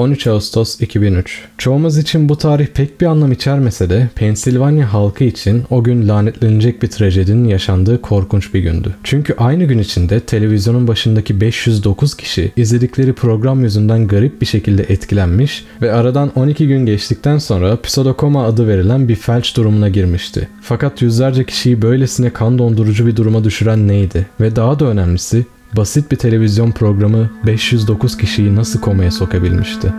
13 Ağustos 2003. Çoğumuz için bu tarih pek bir anlam içermese de Pensilvanya halkı için o gün lanetlenecek bir trajedinin yaşandığı korkunç bir gündü. Çünkü aynı gün içinde televizyonun başındaki 509 kişi izledikleri program yüzünden garip bir şekilde etkilenmiş ve aradan 12 gün geçtikten sonra pseudokoma adı verilen bir felç durumuna girmişti. Fakat yüzlerce kişiyi böylesine kan dondurucu bir duruma düşüren neydi? Ve daha da önemlisi basit bir televizyon programı 509 kişiyi nasıl komaya sokabilmişti?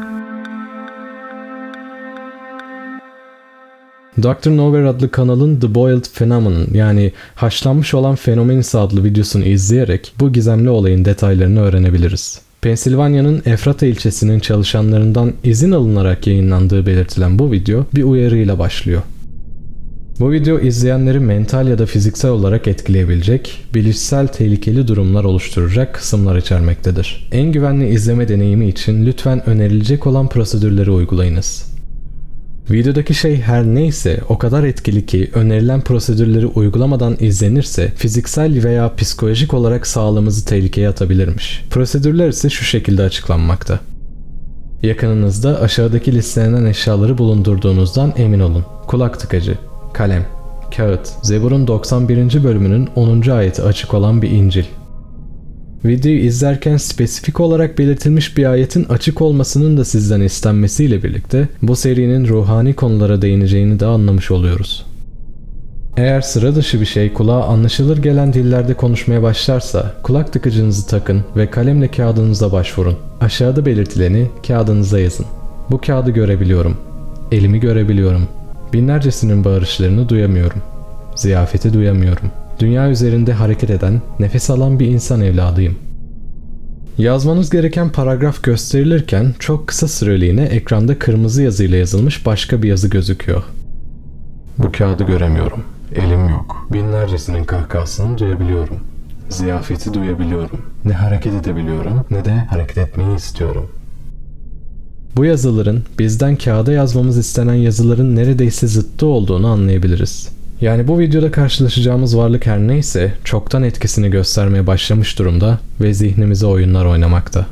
Dr. Nowhere adlı kanalın The Boiled Phenomenon yani haşlanmış olan fenomenisi adlı videosunu izleyerek bu gizemli olayın detaylarını öğrenebiliriz. Pensilvanya'nın Efrata ilçesinin çalışanlarından izin alınarak yayınlandığı belirtilen bu video bir uyarıyla başlıyor. Bu video izleyenleri mental ya da fiziksel olarak etkileyebilecek, bilişsel tehlikeli durumlar oluşturacak kısımlar içermektedir. En güvenli izleme deneyimi için lütfen önerilecek olan prosedürleri uygulayınız. Videodaki şey her neyse o kadar etkili ki önerilen prosedürleri uygulamadan izlenirse fiziksel veya psikolojik olarak sağlığımızı tehlikeye atabilirmiş. Prosedürler ise şu şekilde açıklanmakta. Yakınınızda aşağıdaki listelenen eşyaları bulundurduğunuzdan emin olun. Kulak tıkacı, kalem, kağıt, Zebur'un 91. bölümünün 10. ayeti açık olan bir İncil. Videoyu izlerken spesifik olarak belirtilmiş bir ayetin açık olmasının da sizden istenmesiyle birlikte bu serinin ruhani konulara değineceğini de anlamış oluyoruz. Eğer sıra dışı bir şey kulağa anlaşılır gelen dillerde konuşmaya başlarsa kulak tıkıcınızı takın ve kalemle kağıdınıza başvurun. Aşağıda belirtileni kağıdınıza yazın. Bu kağıdı görebiliyorum. Elimi görebiliyorum. Binlercesinin bağırışlarını duyamıyorum. Ziyafeti duyamıyorum. Dünya üzerinde hareket eden, nefes alan bir insan evladıyım. Yazmanız gereken paragraf gösterilirken çok kısa süreliğine ekranda kırmızı yazıyla yazılmış başka bir yazı gözüküyor. Bu kağıdı göremiyorum. Elim yok. Binlercesinin kahkahasını duyabiliyorum. Ziyafeti duyabiliyorum. Ne hareket edebiliyorum ne de hareket etmeyi istiyorum. Bu yazıların bizden kağıda yazmamız istenen yazıların neredeyse zıttı olduğunu anlayabiliriz. Yani bu videoda karşılaşacağımız varlık her neyse çoktan etkisini göstermeye başlamış durumda ve zihnimize oyunlar oynamakta.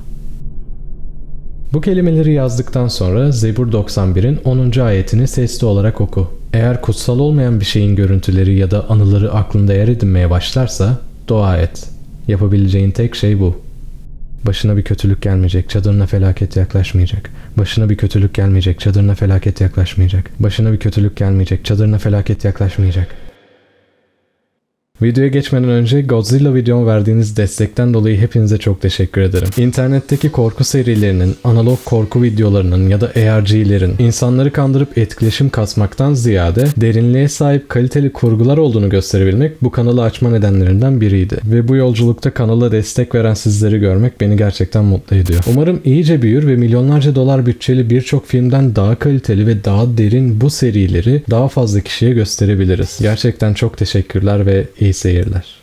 Bu kelimeleri yazdıktan sonra Zebur 91'in 10. ayetini sesli olarak oku. Eğer kutsal olmayan bir şeyin görüntüleri ya da anıları aklında yer edinmeye başlarsa dua et. Yapabileceğin tek şey bu. Başına bir kötülük gelmeyecek, çadırına felaket yaklaşmayacak. Başına bir kötülük gelmeyecek, çadırına felaket yaklaşmayacak. Başına bir kötülük gelmeyecek, çadırına felaket yaklaşmayacak. Videoya geçmeden önce Godzilla videoma verdiğiniz destekten dolayı hepinize çok teşekkür ederim. İnternetteki korku serilerinin, analog korku videolarının ya da ARG'lerin insanları kandırıp etkileşim kasmaktan ziyade derinliğe sahip kaliteli kurgular olduğunu gösterebilmek bu kanalı açma nedenlerinden biriydi. Ve bu yolculukta kanala destek veren sizleri görmek beni gerçekten mutlu ediyor. Umarım iyice büyür ve milyonlarca dolar bütçeli birçok filmden daha kaliteli ve daha derin bu serileri daha fazla kişiye gösterebiliriz. Gerçekten çok teşekkürler ve iyi seyirler.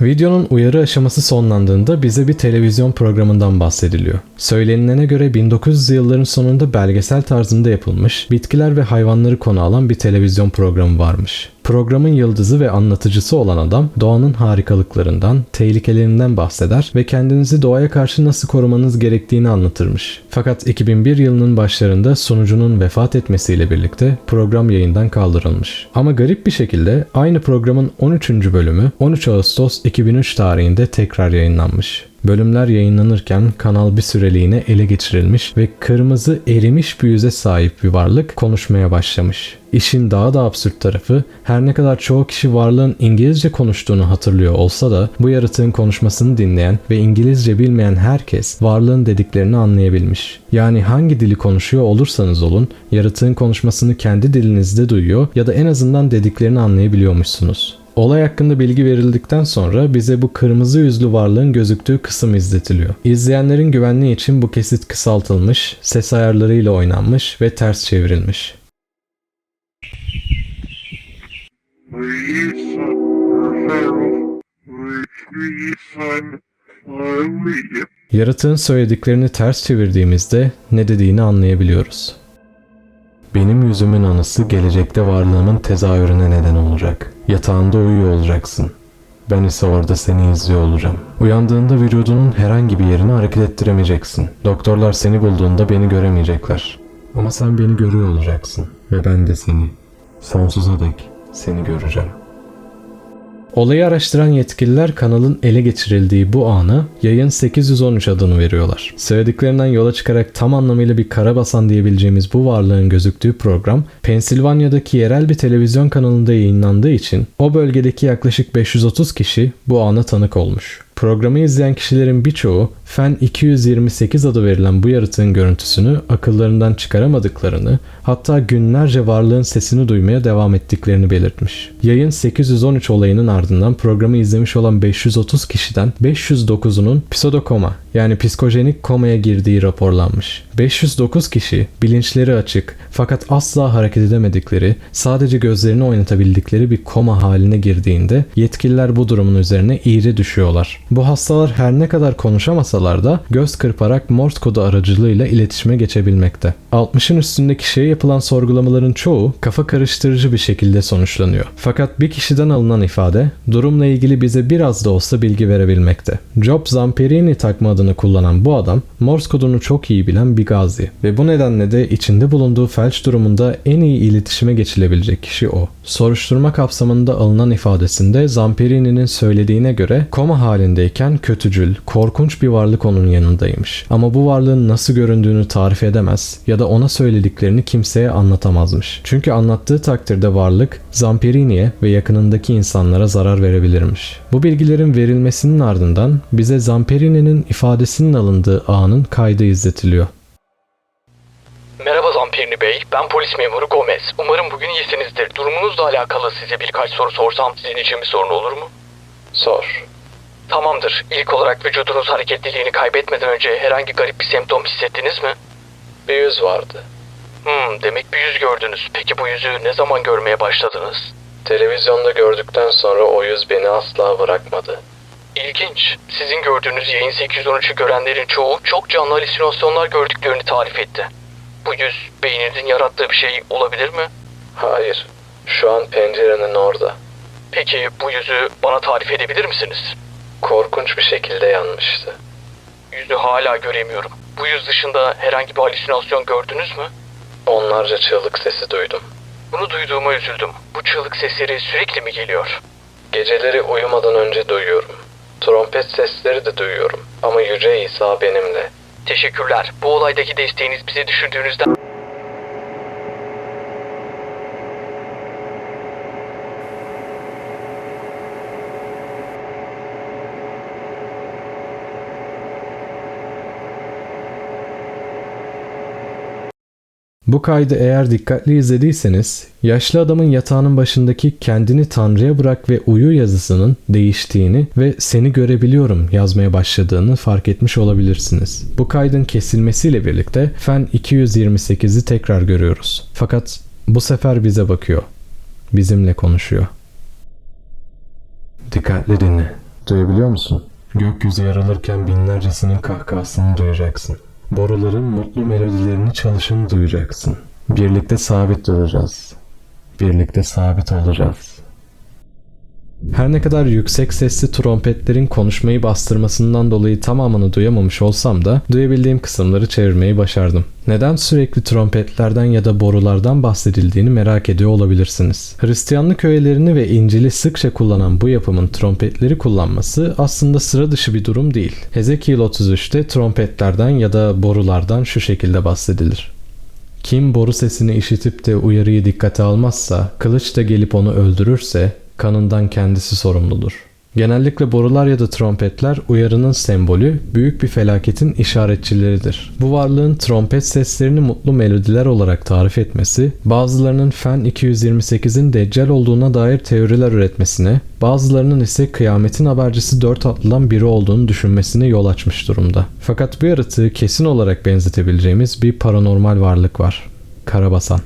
Videonun uyarı aşaması sonlandığında bize bir televizyon programından bahsediliyor. Söylenilene göre 1900'lü yılların sonunda belgesel tarzında yapılmış, bitkiler ve hayvanları konu alan bir televizyon programı varmış. Programın yıldızı ve anlatıcısı olan adam doğanın harikalıklarından, tehlikelerinden bahseder ve kendinizi doğaya karşı nasıl korumanız gerektiğini anlatırmış. Fakat 2001 yılının başlarında sunucunun vefat etmesiyle birlikte program yayından kaldırılmış. Ama garip bir şekilde aynı programın 13. bölümü 13 Ağustos 2003 tarihinde tekrar yayınlanmış. Bölümler yayınlanırken kanal bir süreliğine ele geçirilmiş ve kırmızı erimiş bir yüze sahip bir varlık konuşmaya başlamış. İşin daha da absürt tarafı her ne kadar çoğu kişi varlığın İngilizce konuştuğunu hatırlıyor olsa da bu yaratığın konuşmasını dinleyen ve İngilizce bilmeyen herkes varlığın dediklerini anlayabilmiş. Yani hangi dili konuşuyor olursanız olun yaratığın konuşmasını kendi dilinizde duyuyor ya da en azından dediklerini anlayabiliyormuşsunuz. Olay hakkında bilgi verildikten sonra bize bu kırmızı yüzlü varlığın gözüktüğü kısım izletiliyor. İzleyenlerin güvenliği için bu kesit kısaltılmış, ses ayarlarıyla oynanmış ve ters çevrilmiş. Yaratığın söylediklerini ters çevirdiğimizde ne dediğini anlayabiliyoruz. Benim yüzümün anısı gelecekte varlığımın tezahürüne neden olacak. Yatağında uyuyor olacaksın. Ben ise orada seni izliyor olacağım. Uyandığında vücudunun herhangi bir yerini hareket ettiremeyeceksin. Doktorlar seni bulduğunda beni göremeyecekler. Ama sen beni görüyor olacaksın. Ve ben de seni. Sonsuza dek seni göreceğim. Olayı araştıran yetkililer kanalın ele geçirildiği bu ana yayın 813 adını veriyorlar. Söylediklerinden yola çıkarak tam anlamıyla bir karabasan diyebileceğimiz bu varlığın gözüktüğü program Pensilvanya'daki yerel bir televizyon kanalında yayınlandığı için o bölgedeki yaklaşık 530 kişi bu ana tanık olmuş. Programı izleyen kişilerin birçoğu Fen 228 adı verilen bu yaratığın görüntüsünü akıllarından çıkaramadıklarını, hatta günlerce varlığın sesini duymaya devam ettiklerini belirtmiş. Yayın 813 olayının ardından programı izlemiş olan 530 kişiden 509'unun pseudokoma yani psikojenik komaya girdiği raporlanmış. 509 kişi bilinçleri açık fakat asla hareket edemedikleri, sadece gözlerini oynatabildikleri bir koma haline girdiğinde yetkililer bu durumun üzerine iğri düşüyorlar. Bu hastalar her ne kadar konuşamasalar da göz kırparak Morse kodu aracılığıyla iletişime geçebilmekte. 60'ın üstünde kişiye yapılan sorgulamaların çoğu kafa karıştırıcı bir şekilde sonuçlanıyor. Fakat bir kişiden alınan ifade durumla ilgili bize biraz da olsa bilgi verebilmekte. Job Zamperini takma adını kullanan bu adam Morse kodunu çok iyi bilen bir gazi ve bu nedenle de içinde bulunduğu felç durumunda en iyi iletişime geçilebilecek kişi o. Soruşturma kapsamında alınan ifadesinde Zamperini'nin söylediğine göre koma halindeyken kötücül, korkunç bir varlık onun yanındaymış. Ama bu varlığın nasıl göründüğünü tarif edemez ya da ona söylediklerini kimseye anlatamazmış. Çünkü anlattığı takdirde varlık Zamperini'ye ve yakınındaki insanlara zarar verebilirmiş. Bu bilgilerin verilmesinin ardından bize Zamperini'nin ifadesinin alındığı anın kaydı izletiliyor. Merhaba Zampirini Bey, ben polis memuru Gomez. Umarım bugün iyisinizdir. Durumunuzla alakalı size birkaç soru sorsam sizin için bir sorun olur mu? Sor. Tamamdır. İlk olarak vücudunuz hareketliliğini kaybetmeden önce herhangi garip bir semptom hissettiniz mi? Bir yüz vardı. Hmm, demek bir yüz gördünüz. Peki bu yüzü ne zaman görmeye başladınız? Televizyonda gördükten sonra o yüz beni asla bırakmadı. İlginç. Sizin gördüğünüz yayın 813'ü görenlerin çoğu çok canlı halüsinasyonlar gördüklerini tarif etti. Bu yüz beyninizin yarattığı bir şey olabilir mi? Hayır. Şu an pencerenin orada. Peki bu yüzü bana tarif edebilir misiniz? Korkunç bir şekilde yanmıştı. Yüzü hala göremiyorum. Bu yüz dışında herhangi bir halüsinasyon gördünüz mü? Onlarca çığlık sesi duydum. Bunu duyduğuma üzüldüm. Bu çığlık sesleri sürekli mi geliyor? Geceleri uyumadan önce duyuyorum. Trompet sesleri de duyuyorum. Ama Yüce İsa benimle. Teşekkürler. Bu olaydaki desteğiniz bizi düşündüğünüzden... Bu kaydı eğer dikkatli izlediyseniz, yaşlı adamın yatağının başındaki kendini Tanrı'ya bırak ve uyu yazısının değiştiğini ve seni görebiliyorum yazmaya başladığını fark etmiş olabilirsiniz. Bu kaydın kesilmesiyle birlikte Fen 228'i tekrar görüyoruz. Fakat bu sefer bize bakıyor. Bizimle konuşuyor. Dikkatli dinle. Duyabiliyor musun? Gökyüzü yarılırken binlercesinin kahkahasını duyacaksın. Boruların mutlu melodilerini çalışını duyacaksın. Birlikte sabit duracağız. Birlikte sabit olacağız. Her ne kadar yüksek sesli trompetlerin konuşmayı bastırmasından dolayı tamamını duyamamış olsam da duyabildiğim kısımları çevirmeyi başardım. Neden sürekli trompetlerden ya da borulardan bahsedildiğini merak ediyor olabilirsiniz. Hristiyanlık öğelerini ve İncil'i sıkça kullanan bu yapımın trompetleri kullanması aslında sıra dışı bir durum değil. Hezekiel 33'te trompetlerden ya da borulardan şu şekilde bahsedilir. Kim boru sesini işitip de uyarıyı dikkate almazsa, kılıç da gelip onu öldürürse kanından kendisi sorumludur. Genellikle borular ya da trompetler uyarının sembolü, büyük bir felaketin işaretçileridir. Bu varlığın trompet seslerini mutlu melodiler olarak tarif etmesi, bazılarının Fen 228'in Deccal olduğuna dair teoriler üretmesine, bazılarının ise kıyametin habercisi dört atlıdan biri olduğunu düşünmesine yol açmış durumda. Fakat bu yaratığı kesin olarak benzetebileceğimiz bir paranormal varlık var. Karabasan.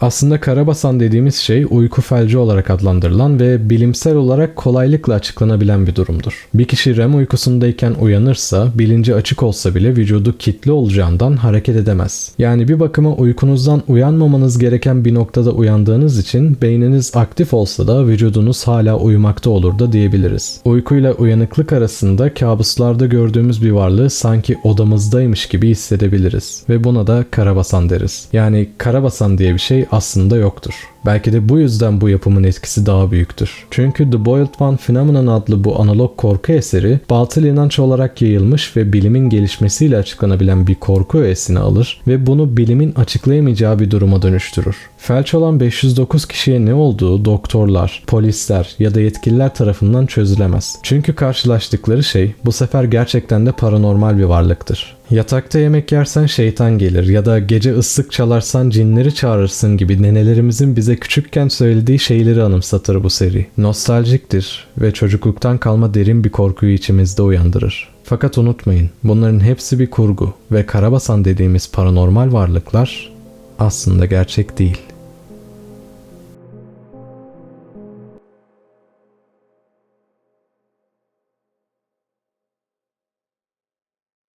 Aslında karabasan dediğimiz şey uyku felci olarak adlandırılan ve bilimsel olarak kolaylıkla açıklanabilen bir durumdur. Bir kişi REM uykusundayken uyanırsa bilinci açık olsa bile vücudu kilitli olacağından hareket edemez. Yani bir bakıma uykunuzdan uyanmamanız gereken bir noktada uyandığınız için beyniniz aktif olsa da vücudunuz hala uyumakta olur da diyebiliriz. Uykuyla uyanıklık arasında kabuslarda gördüğümüz bir varlığı sanki odamızdaymış gibi hissedebiliriz ve buna da karabasan deriz. Yani karabasan diye bir şey aslında yoktur. Belki de bu yüzden bu yapımın etkisi daha büyüktür. Çünkü The Boiled One Phenomenon adlı bu analog korku eseri batıl inanç olarak yayılmış ve bilimin gelişmesiyle açıklanabilen bir korku öğesini alır ve bunu bilimin açıklayamayacağı bir duruma dönüştürür. Felç olan 509 kişiye ne olduğu doktorlar, polisler ya da yetkililer tarafından çözülemez. Çünkü karşılaştıkları şey bu sefer gerçekten de paranormal bir varlıktır. Yatakta yemek yersen şeytan gelir ya da gece ıslık çalarsan cinleri çağırırsın gibi nenelerimizin bize küçükken söylediği şeyleri anımsatır bu seri. Nostaljiktir ve çocukluktan kalma derin bir korkuyu içimizde uyandırır. Fakat unutmayın bunların hepsi bir kurgu ve karabasan dediğimiz paranormal varlıklar aslında gerçek değil.